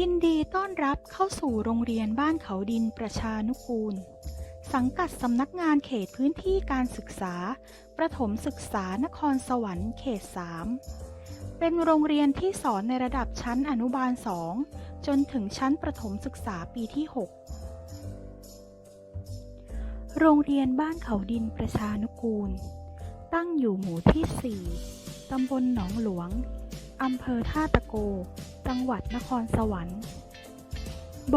ยินดีต้อนรับเข้าสู่โรงเรียนบ้านเขาดินประชานุกูล สังกัดสำนักงานเขตพื้นที่การศึกษา ประถมศึกษานครสวรรค์เขต 3 เป็นโรงเรียนที่สอนในระดับชั้นอนุบาล 2 จนถึงชั้นประถมศึกษาปีที่ 6 โรงเรียนบ้านเขาดินประชานุกูล ตั้งอยู่หมู่ที่ 4 ตำบลหนองหลวง อำเภอท่าตะโก จังหวัดนครสวรรค์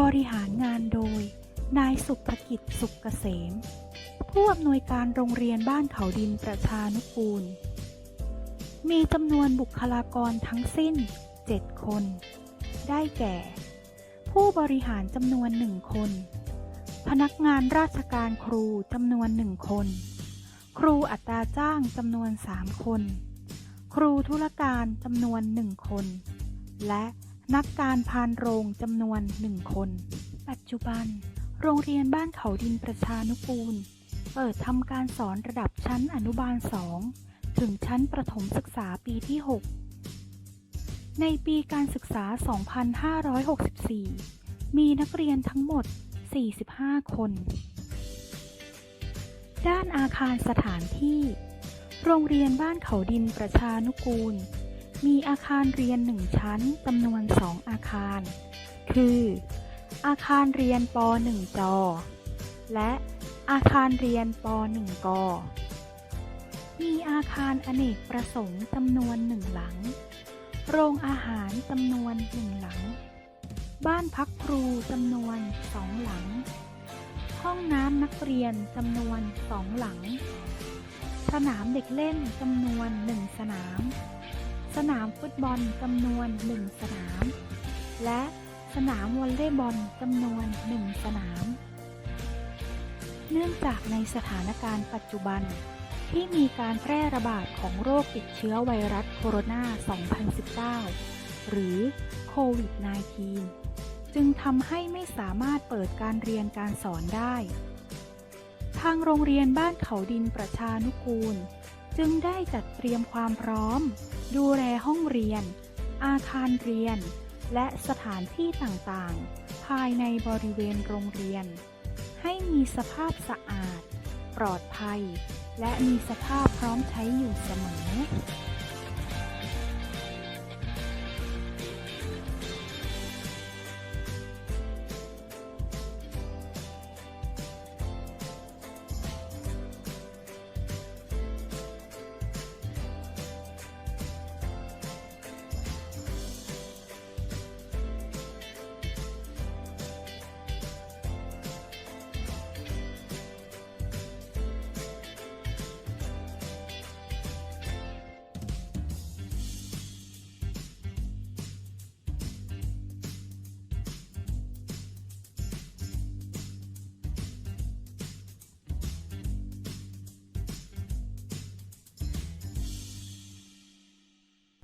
บริหารงานโดย นายสุภกิจสุขเกษม ผู้อำนวยการโรงเรียนบ้านเขาดินประชานุกูล มีจำนวนบุคลากรทั้งสิ้น 7 คน ได้แก่ ผู้บริหารจำนวนหนึ่งคน พนักงานราชการครูจำนวนหนึ่งคน ครูอัตราจ้างจำนวน3คน ครูธุรการจำนวนหนึ่งคน และนักการพานโรงจำนวนหนึ่งคน ปัจจุบัน โรงเรียนบ้านเขาดินประชานุกูล เปิดทำการสอนระดับชั้นอนุบาล2ถึงชั้นประถมศึกษาปีที่ 6 ในปีการศึกษา 2564 มีนักเรียนทั้งหมด 45 คน ด้านอาคารสถานที่ โรงเรียนบ้านเขาดินประชานุกูล มีอาคารเรียนหนึ่งชั้นจำนวนสองอาคาร คือ อาคารเรียนป .1 จและอาคารเรียนป .1 ก มีอาคารอเนกประสงค์จำนวนหนึ่งหลัง โรงอาหารจำนวนหนึ่งหลัง บ้านพักครูจำนวนสองหลัง ห้องน้ำนักเรียนจำนวนสองหลัง สนามเด็กเล่นจำนวนหนึ่งสนาม สนามฟุตบอลจำนวนหนึ่งสนาม และสนามวอลเลย์บอลจำนวนหนึ่งสนาม เนื่องจากในสถานการณ์ปัจจุบัน ที่มีการแพร่ระบาดของโรคติดเชื้อไวรัสโคโรนา 2019 หรือโควิด -19 จึงทำให้ไม่สามารถเปิดการเรียนการสอนได้ ทางโรงเรียนบ้านเขาดินประชานุกูล จึงได้จัดเตรียมความพร้อม ดูแลห้องเรียน อาคารเรียน และสถานที่ต่างๆ ภายในบริเวณโรงเรียน ให้มีสภาพสะอาด ปลอดภัย และมีสภาพพร้อมใช้อยู่เสมอ